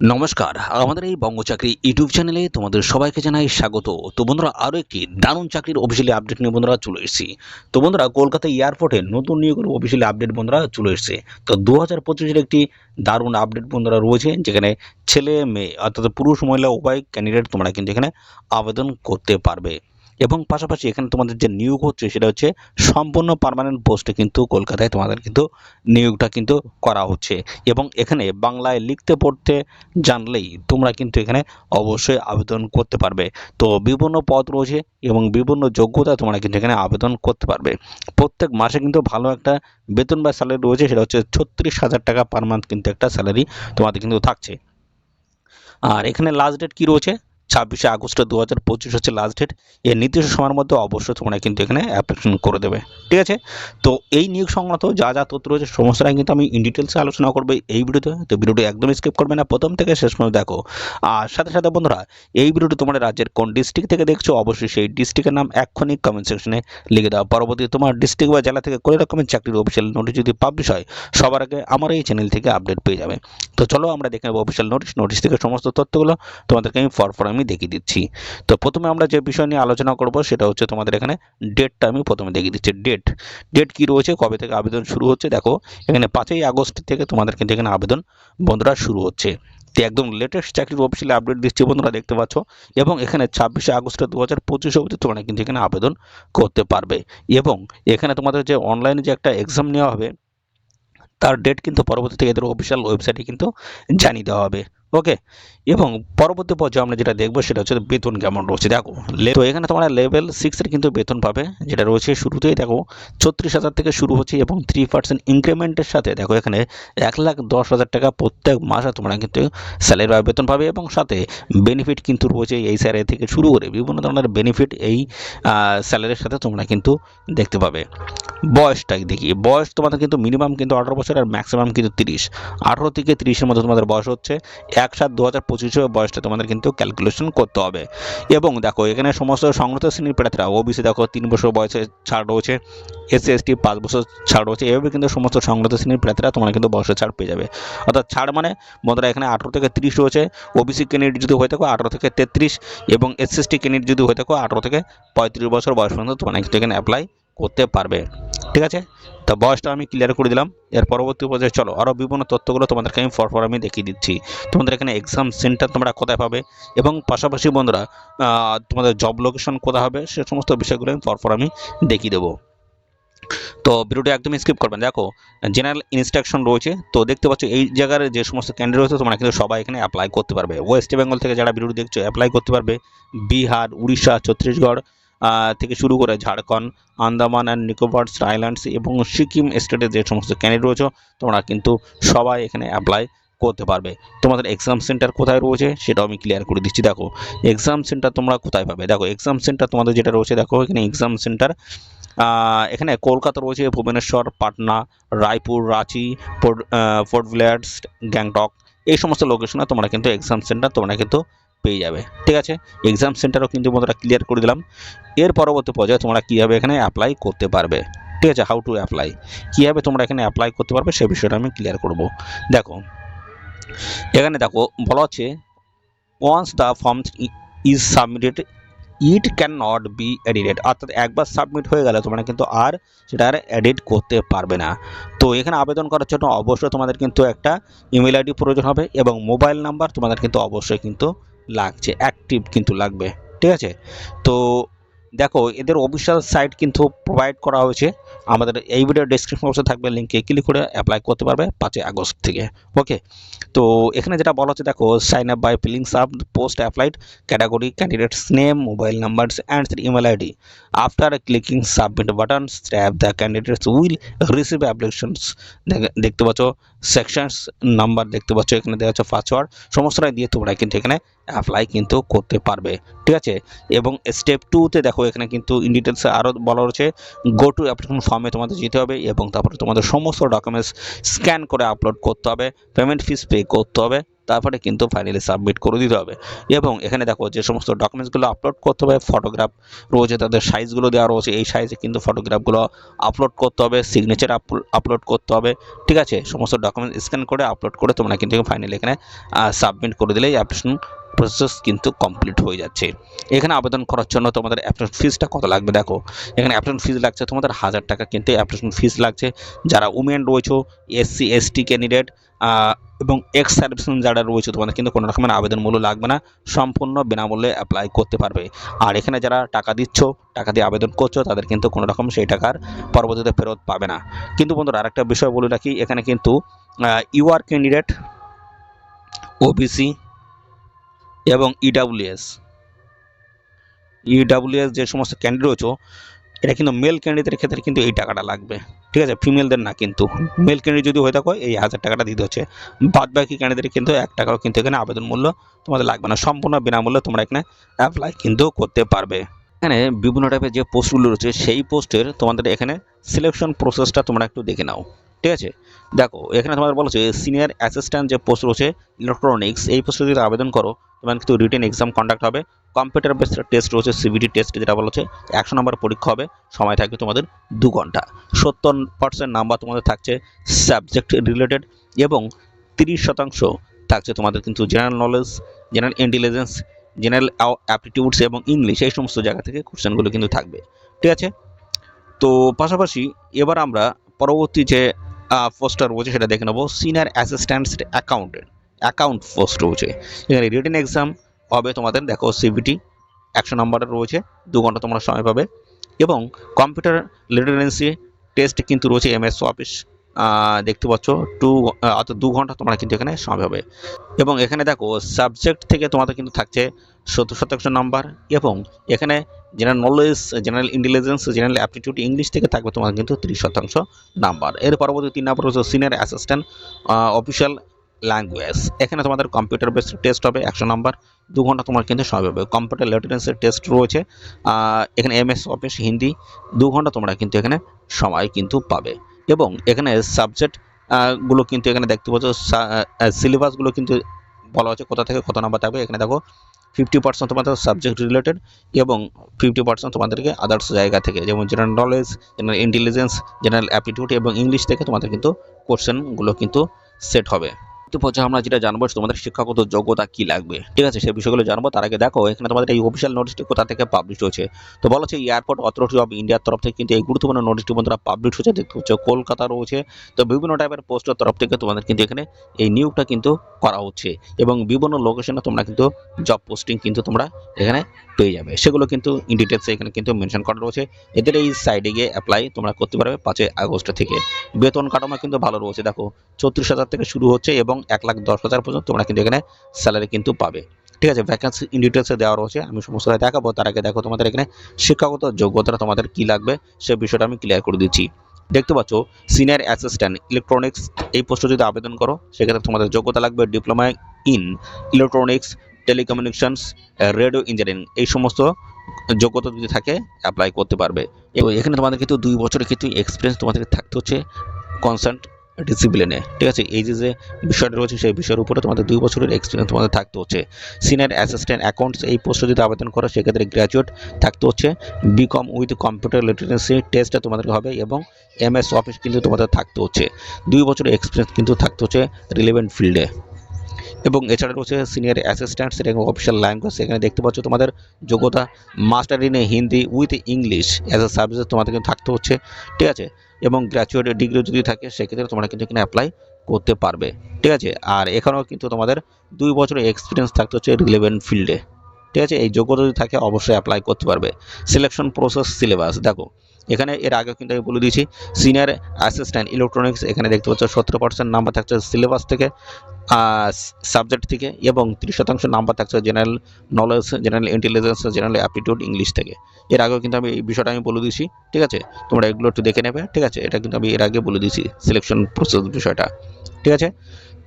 নমস্কার, আমাদের এই বঙ্গ চাকরি ইউটিউব চ্যানেলে তোমাদের সবাইকে জানাই স্বাগত। তো বন্ধুরা, আরও একটি দারুণ চাকরির অফিসিয়ালি আপডেট নিয়ে বন্ধুরা চলে এসেছি। তো বন্ধুরা, কলকাতা এয়ারপোর্টে নতুন নিয়োগের অফিসিয়ালি আপডেট বন্ধুরা চলে এসেছে। তো দু হাজার পঁচিশের একটি দারুণ আপডেট বন্ধুরা রয়েছে, যেখানে ছেলে, মেয়ে, অর্থাৎ পুরুষ, মহিলা, উভয় ক্যান্ডিডেট তোমরা কিন্তু এখানে আবেদন করতে পারবে। এবং পাশাপাশি এখানে তোমাদের যে নিয়োগ হচ্ছে সেটা হচ্ছে সম্পূর্ণ পার্মানেন্ট পোস্টে কিন্তু কলকাতায় তোমাদের কিন্তু নিয়োগটা কিন্তু করা হচ্ছে। এবং এখানে বাংলায় লিখতে পড়তে জানলেই তোমরা কিন্তু এখানে অবশ্যই আবেদন করতে পারবে। তো বিভিন্ন পদ রয়েছে এবং বিভিন্ন যোগ্যতা তোমরা কিন্তু এখানে আবেদন করতে পারবে। প্রত্যেক মাসে কিন্তু ভালো একটা বেতন বা স্যালারি রয়েছে, সেটা হচ্ছে ছত্রিশ হাজার টাকা পার মান্থ কিন্তু একটা স্যালারি তোমাদের কিন্তু থাকছে। আর এখানে লাস্ট ডেট কী রয়েছে? ছাব্বিশে আগস্ট দু হাজার পঁচিশ হচ্ছে লাস্ট ডেট এর নির্দিষ্ট সময়ের মধ্যে অবশ্যই তোমরা কিন্তু এখানে অ্যাপ্লিকেশন করে দেবে। ঠিক আছে? তো এই নিয়োগ সংক্রান্ত যা যা তথ্য রয়েছে সমস্তটাই কিন্তু আমি ইন ডিটেলসে আলোচনা করব এই ভিডিওতে। তো ভিডিওটি একদম স্কিপ করবে না। প্রথম থেকে শেষ পর্যন্ত দেখো। আর সাথে সাথে বন্ধুরা, এই ভিডিওটি তোমাদের রাজ্যের কোন ডিস্ট্রিক্ট থেকে দেখছ, অবশ্যই সেই ডিস্ট্রিক্টের নাম এক্ষুনি কমেন্ট সেকশনে লিখে দাও। পরবর্তী তোমার ডিস্ট্রিক্ট বা জেলা থেকে কোনো রকমের চাকরির অফিসিয়াল নোটিশ যদি পাবলিশ হয়, সবার আগে আমার এই চ্যানেল থেকে আপডেট পেয়ে যাবে। তো চলো আমরা দেখে নেব অফিসিয়াল নোটিশ নোটিশ থেকে সমস্ত তথ্যগুলো তোমাদেরকে আমি ফর ফর দেখিয়ে দিচ্ছি। তো প্রথমে আমরা যে বিষয় নিয়ে আলোচনা করব সেটা হচ্ছে তোমাদের এখানে ডেটটা আমি প্রথমে দেখিয়ে দিচ্ছি। ডেট ডেট কি রয়েছে? কবে থেকে আবেদন শুরু হচ্ছে? দেখো, এখানে পাঁচই আগস্ট থেকে তোমাদের কিন্তু এখানে আবেদন বন্ধুরা শুরু হচ্ছে। তো একদম লেটেস্ট চাকরির অফিসিয়ালি আপডেট দিচ্ছি বন্ধুরা, দেখতে পাচ্ছ। এবং এখানে ছাব্বিশে আগস্ট দু হাজার পঁচিশ অবধি তোমরা কিন্তু এখানে আবেদন করতে পারবে। এবং এখানে তোমাদের যে অনলাইনে যে একটা এক্সাম নেওয়া হবে, তার ডেট কিন্তু পরবর্তীতে এদের অফিসিয়াল ওয়েবসাইটে কিন্তু জানিয়ে দেওয়া হবে। ওকে এবং পরবর্তী পর্যায়ে আমরা যেটা দেখব সেটা হচ্ছে বেতন কেমন রয়েছে। দেখো তো এখানে তোমরা লেভেল সিক্সের কিন্তু বেতন পাবে, যেটা রয়েছে শুরুতেই দেখো ছত্রিশ হাজার থেকে শুরু হচ্ছে এবং থ্রি পার্সেন্ট ইনক্রিমেন্টের সাথে দেখো এখানে এক লাখ দশ হাজার টাকা প্রত্যেক মাসে তোমরা কিন্তু স্যালারি বেতন পাবে এবং সাথে বেনিফিট কিন্তু রয়েছে এই স্যালারি থেকে শুরু করে বিভিন্ন ধরনের বেনিফিট এই স্যালারির সাথে তোমরা কিন্তু দেখতে পাবে। বয়সটা দেখি, বয়স তোমাদের কিন্তু মিনিমাম কিন্তু আঠারো বছর আর ম্যাক্সিমাম কিন্তু তিরিশ। আঠারো থেকে তিরিশের মধ্যে তোমাদের বয়স হচ্ছে এক সাত দু হাজার পঁচিশে বয়সটা তোমাদের কিন্তু ক্যালকুলেশন করতে হবে। এবং দেখো, এখানে সমস্ত সংগত শ্রেণির প্রার্থীরা ওবিসি দেখো, তিন বছর বয়সে ছাড় রয়েছে এসসি এসটি পাঁচ বছর ছাড় রয়েছে, এভাবে কিন্তু সমস্ত সংগত শ্রেণির প্রার্থীরা তোমরা কিন্তু বয়সের ছাড় পেয়ে যাবে। অর্থাৎ ছাড় মানে বন্ধুরা, এখানে আঠারো থেকে তিরিশ রয়েছে ওবিসি ক্যান্ডিডেট যদি হয়ে থাকো আঠারো থেকে তেত্রিশ এবং এসসি এসটি ক্যান্ডিডেট যদি হয়ে থাকো আঠারো থেকে পঁয়ত্রিশ বছর বয়স পর্যন্ত তোমরা কিন্তু এখানে অ্যাপ্লাই করতে পারবে। ঠিক আছে? তো বয়সটা আমি ক্লিয়ার করে দিলাম। এর পরবর্তী পর্যায়ে চলো আরও বিভিন্ন তথ্যগুলো তোমাদেরকে আমি ফরফর আমি দেখিয়ে দিচ্ছি। তোমাদের এখানে এক্সাম সেন্টার তোমরা কোথায় পাবে? এবং পাশাপাশি বন্ধুরা তোমাদের জব লোকেশন কোথায় হবে? সে সমস্ত বিষয়গুলো আমি ফরফর আমি দেখিয়ে দেবো। তো ভিডিওটা একদম স্কিপ করবেন দেখো জেনারেল ইনস্ট্রাকশন রয়েছে। তো দেখতে পাচ্ছ, এই জায়গার যে সমস্ত ক্যান্ডিডেট রয়েছে, তোমরা কিন্তু সবাই এখানে অ্যাপ্লাই করতে পারবে। ওয়েস্ট বেঙ্গল থেকে যারা ভিডিও দেখছ অ্যাপ্লাই করতে পারবে। বিহার, উড়িষ্যা, ছত্তিশগড় থেকে শুরু করে ঝাড়খণ্ড আন্দামান অ্যান্ড নিকোবরস আইল্যান্ডস এবং সিকিম স্টেটের যে সমস্ত ক্যান্ডিডেট রয়েছে তোমরা কিন্তু সবাই এখানে অ্যাপ্লাই করতে পারবে। তোমাদের এক্সাম সেন্টার কোথায় রয়েছে সেটাও আমি ক্লিয়ার করে দিচ্ছি। দেখো এক্সাম সেন্টার তোমরা কোথায় পাবে? দেখো এক্সাম সেন্টার তোমাদের যেটা রয়েছে দেখো এখানে এক্সাম সেন্টার এখানে কলকাতা রয়েছে ভুবনেশ্বর পাটনা রায়পুর রাঁচি পোর্ট আহ, পোর্ট ব্লেয়ার্স গ্যাংটক এই সমস্ত লোকেশনে তোমরা কিন্তু এক্সাম সেন্টার তোমরা কিন্তু পেয়ে যাবে। ঠিক আছে? এক্সাম সেন্টারও কিন্তু তোমরা ক্লিয়ার করে দিলাম। এর পরবর্তী পর্যায়ে তোমরা কীভাবে এখানে অ্যাপ্লাই করতে পারবে? ঠিক আছে? হাউ টু অ্যাপ্লাই কীভাবে তোমরা এখানে অ্যাপ্লাই করতে পারবে সে বিষয়টা আমি ক্লিয়ার করব। দেখো, এখানে দেখো, বলা হচ্ছে once the form is submitted it can not be edited অর্থাৎ একবার সাবমিট হয়ে গেলে তোমরা কিন্তু আর সেটা আর এডিট করতে পারবে না। তো এখানে আবেদন করার জন্য অবশ্যই তোমাদের কিন্তু একটা ইমেল আইডি প্রয়োজন হবে এবং মোবাইল নাম্বার তোমাদের কিন্তু অবশ্যই কিন্তু লাগছে অ্যাক্টিভ কিন্তু লাগবে, ঠিক আছে? তো দেখো, এদের অফিসিয়াল সাইট কিন্তু প্রোভাইড করা হয়েছে। আমাদের এই ভিডিও ডিসক্রিপশন বক্সে থাকবে লিঙ্কে ক্লিক করে অ্যাপ্লাই করতে পারবে পাঁচই আগস্ট থেকে ওকে তো এখানে যেটা বলা হচ্ছে, দেখো sign up by filling sub post applied category candidates name mobile numbers and email ID after clicking submit button step the candidates will receive applications দেখতে পাচ্ছ সেকশনস নাম্বার দেখতে পাচ্ছ, এখানে দেওয়া হচ্ছে পাসওয়ার্ড সমস্তটাই দিয়ে তোমরা কিন্তু এখানে অ্যাপ্লাই কিন্তু করতে পারবে, ঠিক আছে? এবং স্টেপ টুতে দেখো, এখানে কিন্তু ইন ডিটেলসে আরও বলা রয়েছে গো টু অ্যাপ্লিকেশন ফর্মে তোমাদের যেতে হবে এবং তারপরে তোমাদের সমস্ত ডকুমেন্টস স্ক্যান করে আপলোড করতে হবে পেমেন্ট ফিস পে করতে হবে তারপরে কিন্তু ফাইনালি সাবমিট করে দিতে হবে। এবং এখানে দেখো যে সমস্ত ডকুমেন্টসগুলো আপলোড করতে হবে ফটোগ্রাফ রয়েছে, তাদের সাইজগুলো দেওয়া রয়েছে, এই সাইজে কিন্তু ফটোগ্রাফগুলো আপলোড করতে হবে সিগনেচার আপলোড করতে হবে, ঠিক আছে? সমস্ত ডকুমেন্ট স্ক্যান করে আপলোড করে তোমরা কিন্তু ফাইনালি এখানে সাবমিট করে দিলেই অ্যাপ্লিকেশন প্রসেস কিন্তু কমপ্লিট হয়ে যাচ্ছে। এখানে আবেদন করার জন্য তোমাদের অ্যাপ্লিকেশন ফিজটা কত লাগবে দেখো? এখানে অ্যাপ্লিকেশন ফিজ লাগছে তোমাদের হাজার টাকা কিন্তু অ্যাপ্লিকেশন ফিজ লাগছে। যারা উমেন রয়েছে এসসি এসটি ক্যান্ডিডেট এবং এক্স সার্ভিসম্যান যারা রয়েছে তোমাদের কিন্তু কোনো রকমের আবেদন মূল্য লাগবে না, সম্পূর্ণ বিনামূল্যে অ্যাপ্লাই করতে পারবে। আর এখানে যারা টাকা দিচ্ছ, টাকা দিয়ে আবেদন করছ, তাদের কিন্তু কোনো রকম সেই টাকার পরবর্তীতে ফেরত পাবে না। কিন্তু বন্ধুরা, আরেকটা বিষয় বলে রাখি, এখানে কিন্তু ইউআর ক্যান্ডিডেট ওবিসি এবং ইডাব্লিউএস ইডাব্লিউএস যে সমস্ত ক্যান্ডিডেট রয়েছে এটা কিন্তু মেল ক্যান্ডিডেটের ক্ষেত্রে কিন্তু এই টাকাটা লাগবে। ঠিক আছে? ফিমেলদের না কিন্তু। মেল ক্যান্ডিডেট যদি হয়ে থাকো এই হাজার টাকাটা দিতে হচ্ছে। বাদ বাকি ক্যান্ডিডেটের কিন্তু এক টাকাও কিন্তু এখানে আবেদন মূল্য তোমাদের লাগবে না। সম্পূর্ণ বিনামূল্যে তোমরা এখানে অ্যাপ্লাই কিন্তু করতে পারবে। এখানে বিভিন্ন টাইপের যে পোস্টগুলো রয়েছে সেই পোস্টের তোমাদের এখানে সিলেকশন প্রসেসটা তোমরা একটু দেখে নাও। ঠিক আছে? দেখো এখানে তোমাদের বলেছে সিনিয়র অ্যাসিস্ট্যান্ট যে পোস্ট রয়েছে ইলেকট্রনিক্স এই পোস্টে যদি আবেদন করো তোমার কিন্তু রিটেন এক্সাম কন্ডাক্ট হবে। কম্পিউটার বেসড টেস্ট রয়েছে সিবিটি টেস্ট যেটা বলা হচ্ছে, একশো নম্বর পরীক্ষা হবে, সময় থাকবে তোমাদের দু ঘণ্টা। সত্তর পার্সেন্ট নাম্বার তোমাদের থাকছে সাবজেক্ট রিলেটেড এবং তিরিশ শতাংশ থাকছে তোমাদের কিন্তু general knowledge general intelligence general aptitudes এবং ইংলিশ এই সমস্ত জায়গা থেকে কোশ্চেনগুলো কিন্তু থাকবে। ঠিক আছে? তো পাশাপাশি এবার আমরা পরবর্তী যে পোস্টটা রয়েছে সেটা দেখে নেব। Senior assistant accountant account post রয়েছে। এখানে রিটেন এক্সাম হবে তোমাদের, দেখো সিবিটি একশো নম্বরের রয়েছে, দু ঘণ্টা তোমরা সময় পাবে। এবং কম্পিউটার লিটারেন্সি টেস্ট কিন্তু রয়েছে এমএস অফিস দেখতে পাচ্ছ, টু অর্থাৎ দু ঘণ্টা তোমরা কিন্তু এখানে সময় পাবে। এবং এখানে দেখো সাবজেক্ট থেকে তোমাদের কিন্তু থাকছে সত্তর শতাংশ নাম্বার এবং এখানে general knowledge general intelligence general aptitude English থেকে থাকবে তোমার কিন্তু তিরিশ শতাংশ নাম্বার এর পরবর্তী তিন নম্বর হচ্ছে সিনিয়র অ্যাসিস্ট্যান্ট অফিসিয়াল ল্যাঙ্গুয়েজ এখানে তোমাদের কম্পিউটার বেসড টেস্ট হবে, একশো নাম্বার দু ঘণ্টা তোমার কিন্তু সময় পাবে। কম্পিউটার লিটারেন্সির টেস্ট রয়েছে এখানে এমএস অফিস হিন্দি দু ঘণ্টা তোমরা কিন্তু এখানে সময় কিন্তু পাবে। এবং এখানে সাবজেক্টগুলো কিন্তু এখানে দেখতে পাচ্ছ সিলেবাসগুলো কিন্তু বলা হচ্ছে কোথা থেকে কত নাম্বার থাকবে। এখানে দেখো ফিফটি পার্সেন্ট তোমাদের সাবজেক্ট রিলেটেড এবং ফিফটি পার্সেন্ট তোমাদেরকে আদার্স জায়গা থেকে, যেমন general knowledge general intelligence general aptitude এবং ইংলিশ থেকে তোমাদের কিন্তু কোশ্চেনগুলো কিন্তু সেট হবে। তো পর্যায়ে আমরা যেটা জানব তোমাদের শিক্ষাগত যোগ্যতা কি লাগবে। ঠিক আছে সেই বিষয়গুলো জানব। তার আগে দেখো, এখানে তোমাদের এই অফিসিয়াল নোটিশটি কোথা থেকে পাবলিশ হয়েছে? তো বলা হচ্ছে এয়ারপোর্ট অথরিটি অফ ইন্ডিয়ার তরফ থেকে কিন্তু এই গুরুত্বপূর্ণ নোটিশটি বন্ধুরা পাবলিশ হচ্ছে দেখতে হচ্ছে কলকাতা রয়েছে। তো বিভিন্ন টাইপের পোস্টের তরফ থেকে তোমাদের কিন্তু এখানে এই নিয়োগটা কিন্তু করা হচ্ছে। এবং বিভিন্ন লোকেশনে তোমরা কিন্তু জব পোস্টিং কিন্তু তোমরা এখানে পেয়ে যাবে। সেগুলো কিন্তু ইন ডিটেলসে এখানে কিন্তু মেনশন করা রয়েছে। এদের এই সাইডে গিয়ে অ্যাপ্লাই তোমরা করতে পারবে পাঁচই আগস্ট থেকে। বেতন কাঠামো কিন্তু ভালো রয়েছে। দেখো চৌত্রিশ হাজার থেকে শুরু হচ্ছে এবং এক লাখ দশ হাজার পর্যন্ত তোমরা কিন্তু এখানে স্যালারি কিন্তু পাবে। ঠিক আছে ভ্যাকেন্সি ইন ডিটেলসে দেওয়া রয়েছে, আমি সমস্ত দেখাবো, তার আগে দেখো তোমাদের এখানে শিক্ষাগত যোগ্যতা তোমাদের কি লাগবে, সে বিষয়টা আমি ক্লিয়ার করে দিচ্ছি। দেখতে পাচ্ছ সিনিয়র অ্যাসিস্ট্যান্ট ইলেকট্রনিক্স এই পোস্টে যদি আবেদন করো, সেক্ষেত্রে তোমাদের যোগ্যতা লাগবে diploma in electronics telecommunications radio engineering এই সমস্ত যোগ্যতা যদি থাকে অ্যাপ্লাই করতে পারবে। এবং এখানে তোমাদের কিন্তু দুই বছরের কিন্তু এক্সপিরিয়েন্স তোমাদের থাকতে হচ্ছে কনসার্ট ডিসিপ্লিনে ঠিক আছে? এই যে যে বিষয়টা রয়েছে, সেই বিষয়ের উপরে তোমাদের দুই বছরের এক্সপিরিয়েন্স তোমাদের থাকতে হচ্ছে। সিনিয়র অ্যাসিস্ট্যান্ট অ্যাকাউন্টস এই পোস্টে যদি আবেদন করো, সেক্ষেত্রে গ্র্যাজুয়েট থাকতে হচ্ছে। বিকম উইথ কম্পিউটার লিটারেসি টেস্টটা তোমাদের হবে এবং এমএস অফিস কিন্তু তোমাদের থাকতে হচ্ছে। দুই বছরের এক্সপিরিয়েন্স কিন্তু থাকতে হচ্ছে রিলেভেন্ট ফিল্ডে এবং এছাড়া রয়েছে সিনিয়র অ্যাসিস্ট্যান্ট সেটা অফিসিয়াল ল্যাঙ্গুয়েজ এখানে দেখতে পাচ্ছ তোমাদের যোগ্যতা master in Hindi with English as a services তোমাদের কিন্তু থাকতে হচ্ছে। ঠিক আছে? এবং গ্র্যাজুয়েট ডিগ্রি যদি থাকে, সেক্ষেত্রে তোমরা কিন্তু এখানে অ্যাপ্লাই করতে পারবে। ঠিক আছে? আর এখানেও কিন্তু তোমাদের দুই বছরের এক্সপিরিয়েন্স থাকতে হচ্ছে রিলেভেন্ট ফিল্ডে ঠিক আছে? এই যোগ্যতা যদি থাকে, অবশ্যই অ্যাপ্লাই করতে পারবে। সিলেকশন প্রসেস সিলেবাস দেখো। এখানে এর আগেও কিন্তু আমি বলে দিয়েছি সিনিয়র অ্যাসিস্ট্যান্ট ইলেকট্রনিক্স এখানে দেখতে পাচ্ছ সতেরো পার্সেন্ট নাম্বার থাকছে সিলেবাস থেকে সাবজেক্ট থেকে এবং তিরিশ শতাংশ নাম্বার থাকছে general knowledge general intelligence general aptitude English থেকে। এর আগেও কিন্তু আমি এই বিষয়টা আমি বলে দিয়েছি, ঠিক আছে? তোমরা এগুলো একটু দেখে নেবে, ঠিক আছে? এটা কিন্তু আমি এর আগে বলে দিয়েছি সিলেকশন প্রসেস বিষয়টা, ঠিক আছে?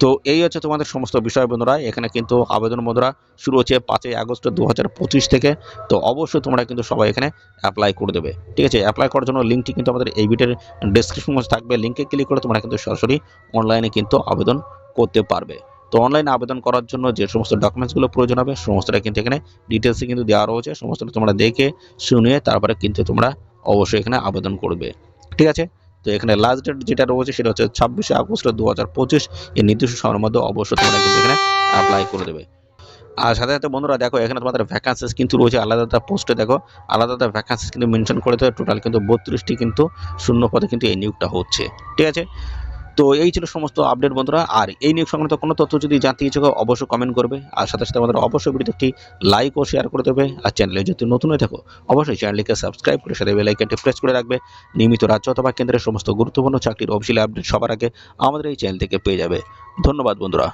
তো এই হচ্ছে তোমাদের সমস্ত বিষয় বন্ধুরা, এখানে কিন্তু আবেদন বন্ধুরা শুরু হচ্ছে পাঁচই আগস্ট দু হাজার পঁচিশ থেকে, তো অবশ্যই তোমরা কিন্তু সবাই এখানে অ্যাপ্লাই করে দেবে, ঠিক আছে? অ্যাপ্লাই করার জন্য লিঙ্কটি কিন্তু আমাদের এই ভিডিওর ডিসক্রিপশন বক্সে থাকবে লিঙ্কে ক্লিক করে তোমরা কিন্তু সরাসরি অনলাইনে কিন্তু আবেদন করতে পারবে। তো অনলাইনে আবেদন করার জন্য যে সমস্ত ডকুমেন্টসগুলো প্রয়োজন হবে, সমস্তটা কিন্তু এখানে ডিটেলসে কিন্তু দেওয়া রয়েছে, সমস্তটা তোমরা দেখে, শুনে তারপরে কিন্তু তোমরা অবশ্যই এখানে আবেদন করবে, ঠিক আছে? তো এখানে লাস্ট ডেট যেটা রয়েছে সেটা হচ্ছে ছাব্বিশে আগস্ট দু হাজার পঁচিশ। এই নির্দিষ্ট সময়ের মধ্যে অবশ্যই তোমরা কিন্তু এখানে অ্যাপ্লাই করে দেবে। আর সাথে সাথে বন্ধুরা দেখো, এখানে তোমাদের ভ্যাকান্সিস কিন্তু রয়েছে, আলাদা আলাদা পোস্টে দেখো, আলাদা আলাদা ভ্যাকান্সিস কিন্তু মেনশন করে দেবে টোটাল কিন্তু বত্রিশটি কিন্তু শূন্য পদে কিন্তু এই নিয়োগটা হচ্ছে। ঠিক আছে? তো এই ছিল সমস্ত আপডেট বন্ধুরা। আর এই নিয়োগ সংক্রান্ত কোনো তথ্য যদি জানতে ইচ্ছুক অবশ্যই কমেন্ট করবে। আর সাথে সাথে আমাদের অবশ্যই ভিডিওতে একটি লাইক ও শেয়ার করে দেবে। আর চ্যানেলে যদি নতুন হয়ে থাকো, অবশ্যই চ্যানেলকে সাবস্ক্রাইব করে সাথে বেলাইকনটি প্রেস করে রাখবে। নিয়মিত রাজ্য অথবা কেন্দ্রের সমস্ত গুরুত্বপূর্ণ চাকরির অফিসিয়াল আপডেট সবার আগে আমাদের এই চ্যানেল থেকে পেয়ে যাবে। ধন্যবাদ বন্ধুরা।